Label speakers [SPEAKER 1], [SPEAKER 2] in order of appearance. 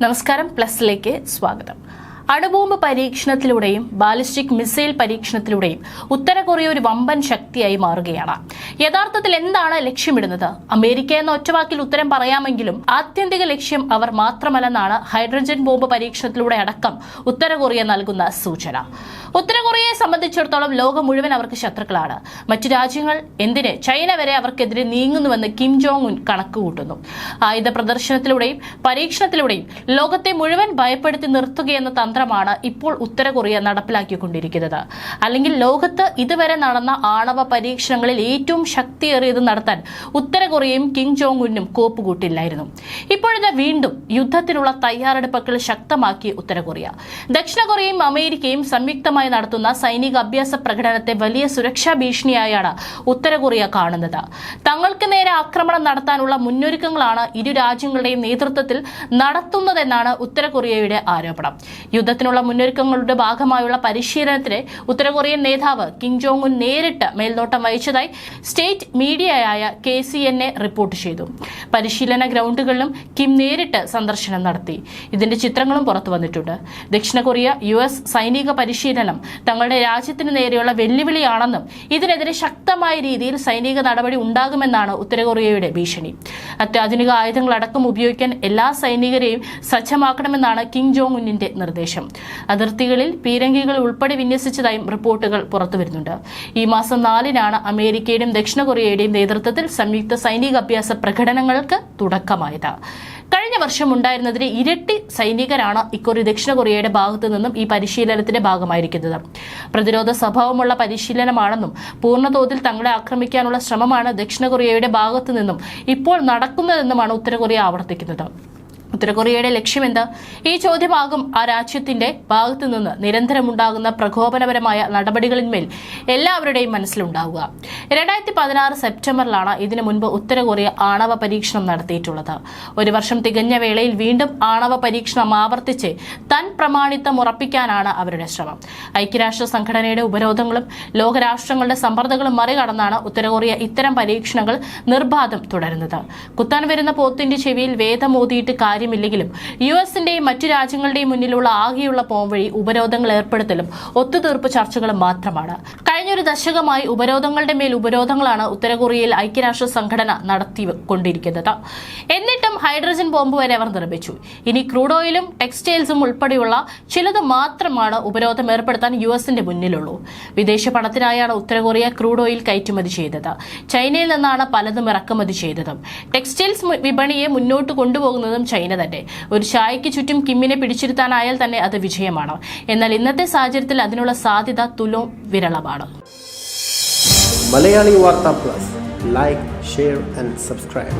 [SPEAKER 1] നമസ്കാരം പ്ലസിലേക്ക് സ്വാഗതം. അണുബോംബ് പരീക്ഷണത്തിലൂടെയും ബാലിസ്റ്റിക് മിസൈൽ പരീക്ഷണത്തിലൂടെയും ഉത്തര കൊറിയ ഒരു വമ്പൻ ശക്തിയായി മാറുകയാണ്. യഥാർത്ഥത്തിൽ എന്താണ് ലക്ഷ്യമിടുന്നത്? അമേരിക്ക എന്ന ഒറ്റവാക്കിൽ ഉത്തരം പറയാമെങ്കിലും ആത്യന്തിക ലക്ഷ്യം അവർ മാത്രമല്ലെന്നാണ് ഹൈഡ്രജൻ ബോംബ് പരീക്ഷണത്തിലൂടെ അടക്കം ഉത്തര കൊറിയ നൽകുന്ന സൂചന. ഉത്തര കൊറിയയെ സംബന്ധിച്ചിടത്തോളം ലോകം മുഴുവൻ അവർക്ക് ശത്രുക്കളാണ്. മറ്റു രാജ്യങ്ങൾ എന്തിന്? ചൈന വരെ അവർക്കെതിരെ നീങ്ങുന്നുവെന്ന് കിം ജോങ് ഉൻ കണക്ക് കൂട്ടുന്നു. ആയുധ പ്രദർശനത്തിലൂടെയും പരീക്ഷണത്തിലൂടെയും ലോകത്തെ മുഴുവൻ ഭയപ്പെടുത്തി നിർത്തുകയെന്ന തന്ത്രമാണ് ഇപ്പോൾ ഉത്തര കൊറിയ നടപ്പിലാക്കിക്കൊണ്ടിരിക്കുന്നത്. അല്ലെങ്കിൽ ലോകത്ത് ഇതുവരെ നടന്ന ആണവ പരീക്ഷണങ്ങളിൽ ഏറ്റവും ശക്തിയേറിയത് നടത്താൻ ഉത്തര കൊറിയയും കിം ജോങ് ഉന്നും കോപ്പുകൂട്ടില്ലായിരുന്നു ഇപ്പോഴത്തെ വീണ്ടും യുദ്ധത്തിനുള്ള തയ്യാറെടുപ്പുകൾ ശക്തമാക്കി ഉത്തര കൊറിയ ദക്ഷിണ കൊറിയയും അമേരിക്കയും സംയുക്തമായി നടത്തുന്ന സൈനിക അഭ്യാസ പ്രകടനത്തെ വലിയ സുരക്ഷാ ഭീഷണിയായാണ് ഉത്തര കൊറിയ കാണുന്നത്. തങ്ങൾക്ക് നേരെ ആക്രമണം നടത്താനുള്ള മുന്നൊരുക്കങ്ങളാണ് ഇരു രാജ്യങ്ങളുടെയും നേതൃത്വത്തിൽ നടത്തുന്നതെന്നാണ് ഉത്തര കൊറിയയുടെ ആരോപണം. യുദ്ധത്തിനുള്ള മുന്നൊരുക്കങ്ങളുടെ ഭാഗമായുള്ള പരിശീലനത്തിന് ഉത്തര കൊറിയൻ നേതാവ് കിം ജോങ് ഉൻ നേരിട്ട് മേൽനോട്ടം വഹിച്ചതായി state മീഡിയയായ K C N A report ചെയ്തു. പരിശീലന ഗ്രൗണ്ടുകളിലും കിം നേരിട്ട് സന്ദർശനം നടത്തി. ഇതിന്റെ ചിത്രങ്ങളും പുറത്തു വന്നിട്ടുണ്ട്. ദക്ഷിണ കൊറിയ യു എസ് സൈനിക പരിശീലനം തങ്ങളുടെ രാജ്യത്തിന് നേരെയുള്ള വെല്ലുവിളിയാണെന്നും ഇതിനെതിരെ ശക്തമായ രീതിയിൽ സൈനിക നടപടി ഉണ്ടാകുമെന്നാണ് ഉത്തരകൊറിയയുടെ ഭീഷണി. അത്യാധുനിക ആയുധങ്ങളടക്കം ഉപയോഗിക്കാൻ എല്ലാ സൈനികരെയും സജ്ജമാക്കണമെന്നാണ് കിം ജോങ് ഉന്നിന്റെ നിർദ്ദേശം. അതിർത്തികളിൽ പീരങ്കികൾ ഉൾപ്പെടെ വിന്യസിച്ചതായും റിപ്പോർട്ടുകൾ പുറത്തുവരുന്നുണ്ട്. ഈ മാസം നാലിനാണ് അമേരിക്കയുടെയും ദക്ഷിണ കൊറിയയുടെയും നേതൃത്വത്തിൽ സംയുക്ത സൈനിക അഭ്യാസ പ്രകടനങ്ങൾക്ക് തുടക്കമായത്. കഴിഞ്ഞ വർഷം ഉണ്ടായിരുന്നതിന് ഇരട്ടി സൈനികരാണ് ഇക്കുറി ദക്ഷിണ കൊറിയയുടെ ഭാഗത്തു നിന്നും ഈ പരിശീലനത്തിന്റെ ഭാഗമായിരിക്കുന്നത്. പ്രതിരോധ സ്വഭാവമുള്ള പരിശീലനമാണെന്നും പൂർണതോതിൽ തങ്ങളെ ആക്രമിക്കാനുള്ള ശ്രമമാണ് ദക്ഷിണ കൊറിയയുടെ ഭാഗത്തു നിന്നും ഇപ്പോൾ നടക്കുന്നതെന്നുമാണ് ഉത്തര കൊറിയ ആവർത്തിക്കുന്നത്. ഉത്തര ലക്ഷ്യമെന്ത്? ഈ ചോദ്യമാകും ആ രാജ്യത്തിന്റെ ഭാഗത്തുനിന്ന് നിരന്തരമുണ്ടാകുന്ന പ്രകോപനപരമായ നടപടികളിന്മേൽ എല്ലാവരുടെയും മനസ്സിലുണ്ടാവുക. രണ്ടായിരത്തി പതിനാറ് സെപ്റ്റംബറിലാണ് ഇതിനു മുൻപ് ഉത്തര കൊറിയ ആണവ പരീക്ഷണം നടത്തിയിട്ടുള്ളത്. ഒരു വർഷം തികഞ്ഞ വേളയിൽ വീണ്ടും ആണവ പരീക്ഷണം ആവർത്തിച്ച് തൻ പ്രമാണിത്വം ഉറപ്പിക്കാനാണ് അവരുടെ ശ്രമം. ഐക്യരാഷ്ട്ര സംഘടനയുടെ ഉപരോധങ്ങളും ലോകരാഷ്ട്രങ്ങളുടെ സമ്മർദ്ദങ്ങളും മറികടന്നാണ് ഉത്തര കൊറിയ ഇത്തരം പരീക്ഷണങ്ങൾ നിർബാധം തുടരുന്നത്. കുത്താൻ വരുന്ന പോത്തിന്റെ ചെവിയിൽ വേദമോതിയിട്ട് കാര്യമില്ലെങ്കിലും യു എസിന്റെയും മറ്റു രാജ്യങ്ങളുടെയും മുന്നിലുള്ള ആകെയുള്ള പോംവഴി ഉപരോധങ്ങൾ ഏർപ്പെടുത്തലും ഒത്തുതീർപ്പ് ചർച്ചകളും മാത്രമാണ്. കഴിഞ്ഞൊരു ദശകമായി ഉപരോധങ്ങളുടെ മേൽ ഉപരോധങ്ങളാണ് ഉത്തര കൊറിയയിൽ ഐക്യരാഷ്ട്ര സംഘടന നടത്തിക്കൊണ്ടിരിക്കുന്നത് ഹൈഡ്രജൻ ബോംബ് വരെ അവർ നിർമ്മിച്ചു. ഇനി ക്രൂഡ് ഓയിലും ടെക്സ്റ്റൈൽസും ഉൾപ്പെടെയുള്ള ചിലത് മാത്രമാണ് ഉപരോധം ഏർപ്പെടുത്താൻ യു എസിന്റെ മുന്നിലുള്ളൂ. വിദേശ പണത്തിനായാണ് ഉത്തര കൊറിയ ക്രൂഡ് ഓയിൽ കയറ്റുമതി ചെയ്തത്. ചൈനയിൽ നിന്നാണ് പലതും ഇറക്കുമതി ചെയ്തതും. ടെക്സ്റ്റൈൽസ് വിപണിയെ മുന്നോട്ട് കൊണ്ടുപോകുന്നതും ചൈന തന്നെ. ഒരു ചായയ്ക്ക് ചുറ്റും കിമ്മിനെ പിടിച്ചിരുത്താനായാൽ തന്നെ അത് വിജയമാണ്. എന്നാൽ ഇന്നത്തെ സാഹചര്യത്തിൽ അതിനുള്ള സാധ്യത തുലോം വിരളമാണ്.
[SPEAKER 2] Malayali Vartha plus. Like share and subscribe